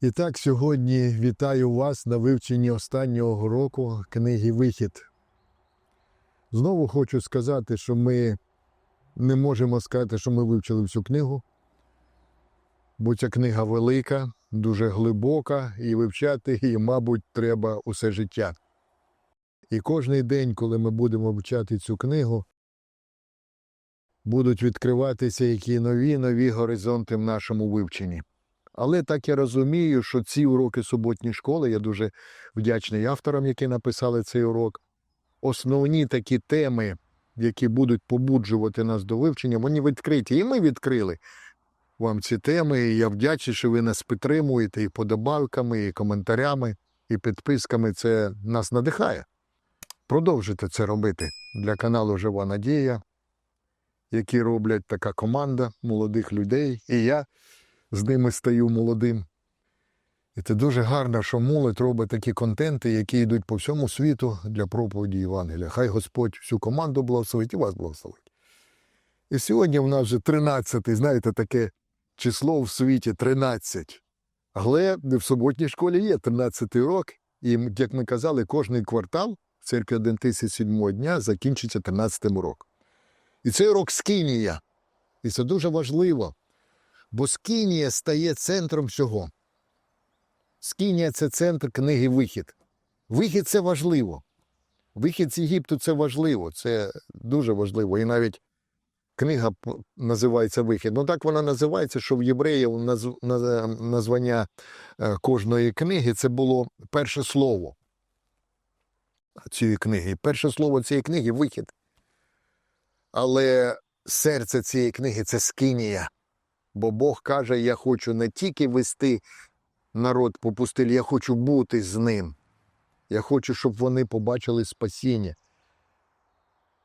І так, сьогодні вітаю вас на вивченні останнього року книги Вихід. Знову хочу сказати, що ми не можемо сказати, що ми вивчили всю книгу, бо ця книга велика, дуже глибока, і вивчати її, мабуть, треба усе життя. І кожний день, коли ми будемо вивчати цю книгу, будуть відкриватися які нові нові горизонти в нашому вивченні. Але так я розумію, що ці уроки суботньої школи, я дуже вдячний авторам, які написали цей урок. Основні такі теми, які будуть побуджувати нас до вивчення, вони відкриті. І ми відкрили вам ці теми. І я вдячний, що ви нас підтримуєте і подобавками, і коментарями, і підписками. Це нас надихає. Продовжуйте це робити для каналу Жива Надія, які роблять така команда молодих людей. І я з ними стаю молодим. І це дуже гарно, що молодь робить такі контенти, які йдуть по всьому світу для проповіді Євангелія. Хай Господь всю команду благословить і вас благословить. І сьогодні в нас вже 13, знаєте, таке число в світі 13. Але в суботній школі є 13 рок, і, як ми казали, кожний квартал в церкві Адвентисти сьомого дня закінчиться 13 роком. І цей рок Скинія. І це дуже важливо. Бо Скинія стає центром всього. Скинія це центр книги Вихід. Вихід це важливо. Вихід з Єгипту це важливо, це дуже важливо. І навіть книга називається Вихід. Ну так вона називається, що в євреїв наз- наз- названня е, кожної книги це було перше слово цієї книги. Перше слово цієї книги вихід. Але серце цієї книги це скинія. Бо Бог каже: я хочу не тільки вести народ по пустелі, я хочу бути з ним. Я хочу, щоб вони побачили спасіння,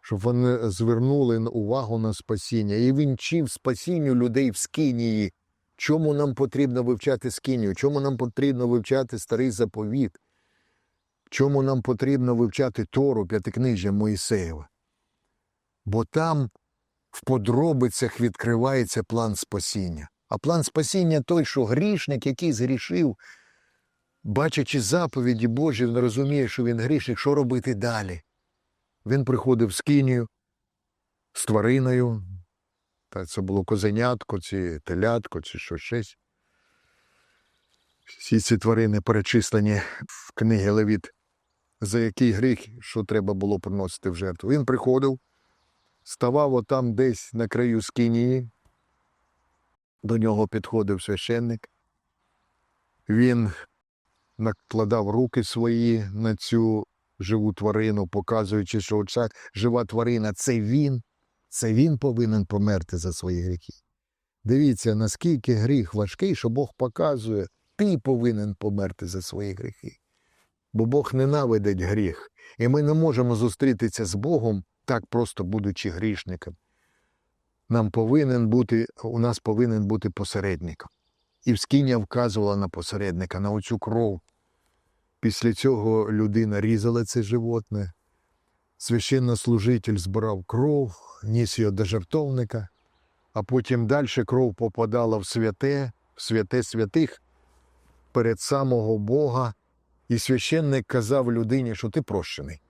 щоб вони звернули увагу на спасіння. І він вчив спасінню людей в Скинії. Чому нам потрібно вивчати Скинію? Чому нам потрібно вивчати старий заповіт? Чому нам потрібно вивчати Тору, п'ятикнижжя Моїсеєва? Бо там в подробицях відкривається план спасіння. А план спасіння той, що грішник, який згрішив, бачачи заповіді Божі, він розуміє, що він грішник, що робити далі. Він приходив в скинію з твариною, та це було козенятко, чи телятко, чи що щось. Всі ці тварини перечислені в книгі Левіт, за який гріх, що треба було приносити в жертву. Він приходив, ставав отам десь на краю скинії. До нього підходив священник. Він накладав руки свої на цю живу тварину, показуючи, що ця жива тварина це він, це він повинен померти за свої гріхи. Дивіться, наскільки гріх важкий, що Бог показує, ти повинен померти за свої гріхи. Бо Бог ненавидить гріх, і ми не можемо зустрітися з Богом так просто будучи грішником. Нам повинен бути, у нас повинен бути посередником. І вскиня вказувала на посередника, на оцю кров. Після цього людина різала це животне. Священнослужитель збирав кров, ніс його до жертовника, а потім далі кров попадала в святе, в святе святих перед самого Бога, і священник казав людині, що ти прощений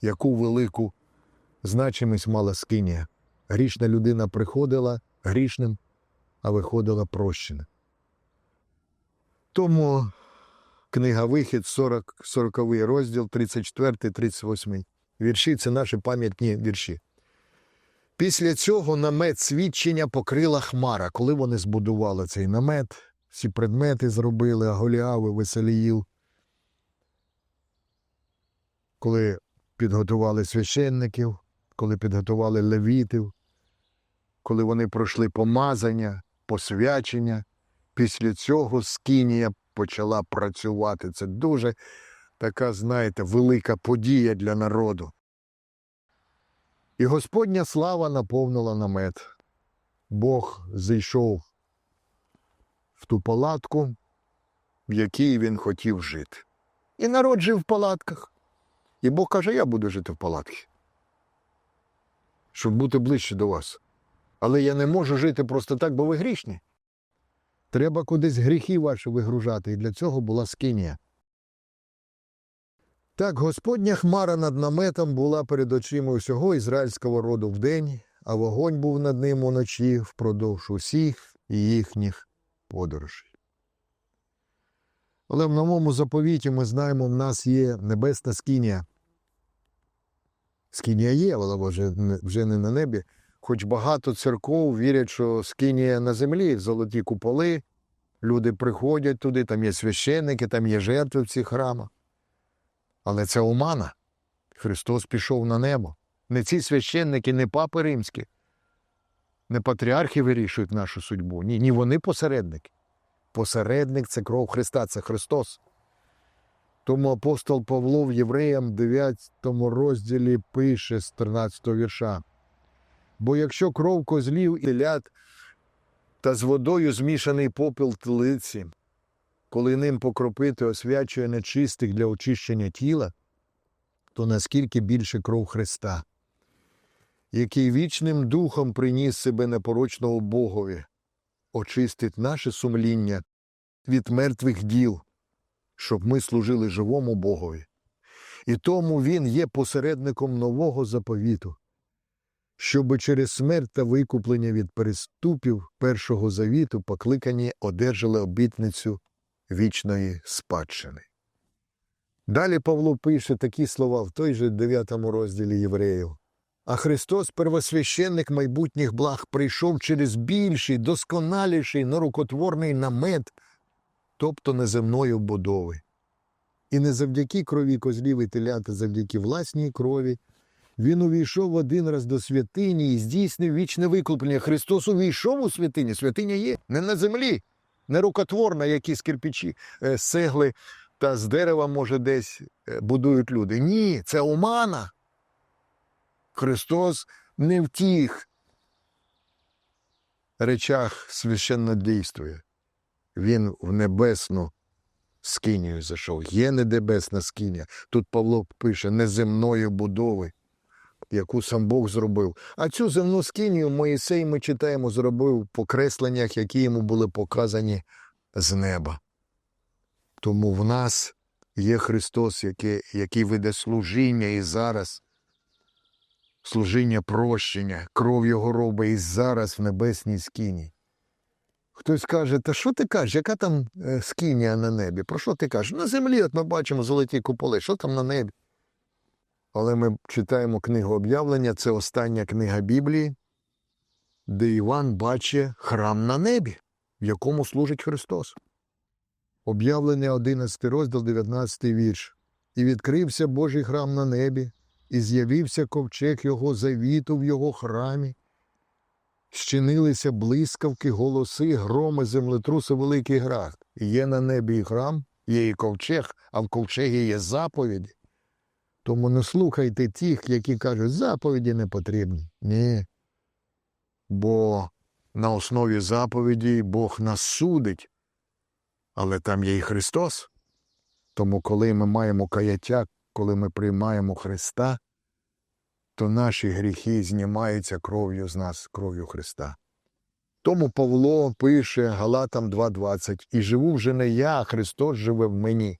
яку велику значимість мала скинія. Грішна людина приходила грішним, а виходила прощена. Тому книга Вихід, 40, 40 розділ, 34, 38 вірші це наші пам'ятні вірші. Після цього намет свідчення покрила хмара. Коли вони збудували цей намет, всі предмети зробили, Голіави, Веселіїл. Коли підготували священників, коли підготували левітів, коли вони пройшли помазання, посвячення. Після цього скинія почала працювати. Це дуже така, знаєте, велика подія для народу. І Господня слава наповнила намет. Бог зайшов в ту палатку, в якій він хотів жити. І народ жив в палатках. І Бог каже, я буду жити в палатці, щоб бути ближче до вас. Але я не можу жити просто так, бо ви грішні. Треба кудись гріхи ваші вигружати, і для цього була скинія. Так, Господня хмара над наметом була перед очима усього ізраїльського роду вдень, а вогонь був над ним уночі впродовж усіх їхніх подорожей. Але в новому заповіті ми знаємо, в нас є небесна скинія. Скинія є, але вже, вже не на небі. Хоч багато церков вірять, що скинія на землі, золоті куполи, люди приходять туди, там є священники, там є жертви в цих храмах. Але це омана. Христос пішов на небо. Не ці священники, не папи римські, не патріархи вирішують нашу судьбу. Ні, ні вони посередники. Посередник це кров Христа, це Христос. Тому апостол Павло в Євреям 9 розділі пише з 13 вірша. Бо якщо кров козлів і телят та з водою змішаний попіл телиці, коли ним покропити освячує нечистих для очищення тіла, то наскільки більше кров Христа, який вічним духом приніс себе непорочного Богові, очистить наше сумління від мертвих діл, щоб ми служили живому Богові. І тому Він є посередником нового заповіту, щоби через смерть та викуплення від переступів першого завіту покликані одержали обітницю вічної спадщини. Далі Павло пише такі слова в той же 9 розділі Євреїв. А Христос, первосвященник майбутніх благ, прийшов через більший, досконаліший, нерукотворний намет, тобто неземної будови. І не завдяки крові козлів і телят, а завдяки власній крові, він увійшов один раз до святині і здійснив вічне викуплення. Христос увійшов у святиню. Святиня є не на землі, не рукотворна, які з кирпичі, е, з цегли та з дерева, може, десь е, будують люди. Ні, це омана. Христос не в тих речах священно дійствує. Він в небесну скинію зайшов. Є не небесна скиня. Тут Павло пише неземної будови, яку сам Бог зробив. А цю земну скинію Моїсей, ми читаємо, зробив в покресленнях, які йому були показані з неба. Тому в нас є Христос, який, який веде служіння і зараз. Служіння прощення, кров його робить і зараз в небесній скині. Хтось каже, та що ти кажеш, яка там е, скинія на небі? Про що ти кажеш? На землі от ми бачимо золоті куполи, що там на небі? Але ми читаємо книгу об'явлення, це остання книга Біблії, де Іван бачить храм на небі, в якому служить Христос. Об'явлення 11 розділ, 19 вірш. І відкрився Божий храм на небі, і з'явився ковчег його завіту в його храмі. Щинилися блискавки, голоси, громи, землетруси, великий град. І Є на небі і храм, є і ковчег, а в ковчегі є заповіді. Тому не слухайте тих, які кажуть, заповіді не потрібні. Ні. Бо на основі заповіді Бог нас судить, але там є і Христос. Тому, коли ми маємо каяття, коли ми приймаємо Христа, то наші гріхи знімаються кров'ю з нас, кров'ю Христа. Тому Павло пише Галатам 2.20 І живу вже не я, а Христос живе в мені.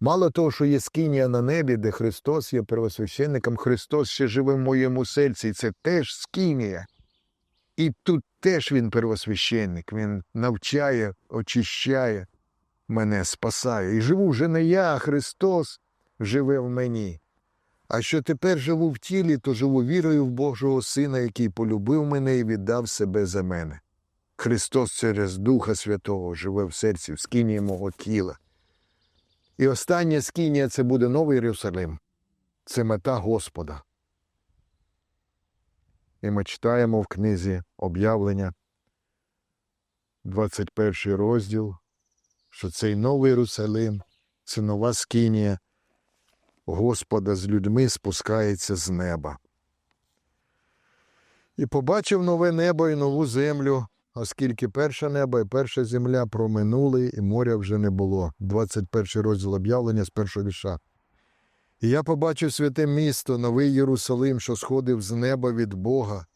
Мало того, що є скинія на небі, де Христос є первосвященником, Христос ще живе в моєму серці, і це теж скинія. І тут теж він первосвященник, він навчає, очищає мене, спасає. І живу вже не я, а Христос живе в мені. А що тепер живу в тілі, то живу вірою в Божого Сина, який полюбив мене і віддав себе за мене. Христос через Духа Святого живе в серці, в скині мого тіла. І остання скинія це буде Новий Єрусалим. Це мета Господа. І ми читаємо в книзі об'явлення, 21 розділ, що цей Новий Єрусалим, це нова скинія Господа з людьми спускається з неба. І побачив нове небо і нову землю, оскільки перше небо і перша земля проминули, і моря вже не було. 21 розділ об'явлення з першого віша. І я побачив святе місто, новий Єрусалим, що сходив з неба від Бога,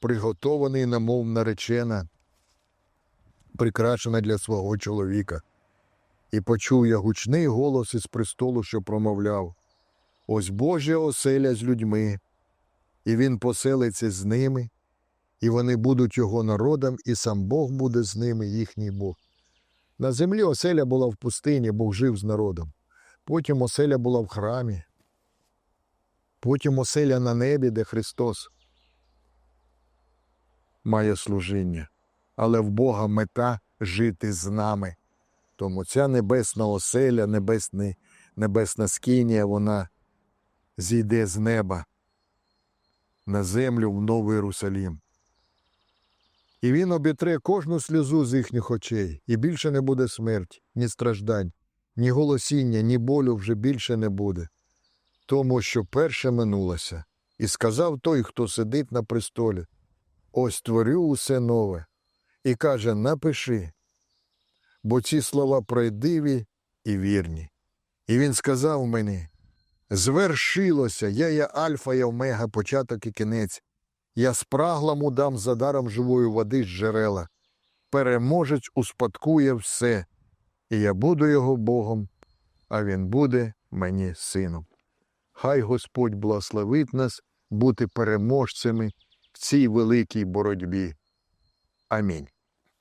приготований, намов наречена, прикрашена для свого чоловіка. І почув я гучний голос із престолу, що промовляв Ось Божа оселя з людьми, і він поселиться з ними, і вони будуть його народом, і сам Бог буде з ними, їхній Бог. На землі оселя була в пустині, Бог жив з народом. Потім оселя була в храмі. Потім оселя на небі, де Христос має служіння. Але в Бога мета жити з нами. Тому ця небесна оселя, небесний, небесна скинія, вона зійде з неба на землю в Новий Єрусалім. І він обітре кожну сльозу з їхніх очей, і більше не буде смерті, ні страждань, ні голосіння, ні болю вже більше не буде. Тому що перше минулося, і сказав той, хто сидить на престолі: Ось творю усе нове, і каже: Напиши, бо ці слова правдиві і вірні. І він сказав мені: Звершилося, я є Альфа і Омега, початок і кінець. Я спраглому дам за даром живої води з джерела. Переможець успадкує все, і я буду його Богом, а він буде мені сином. Хай Господь благословить нас бути переможцями в цій великій боротьбі. Амінь.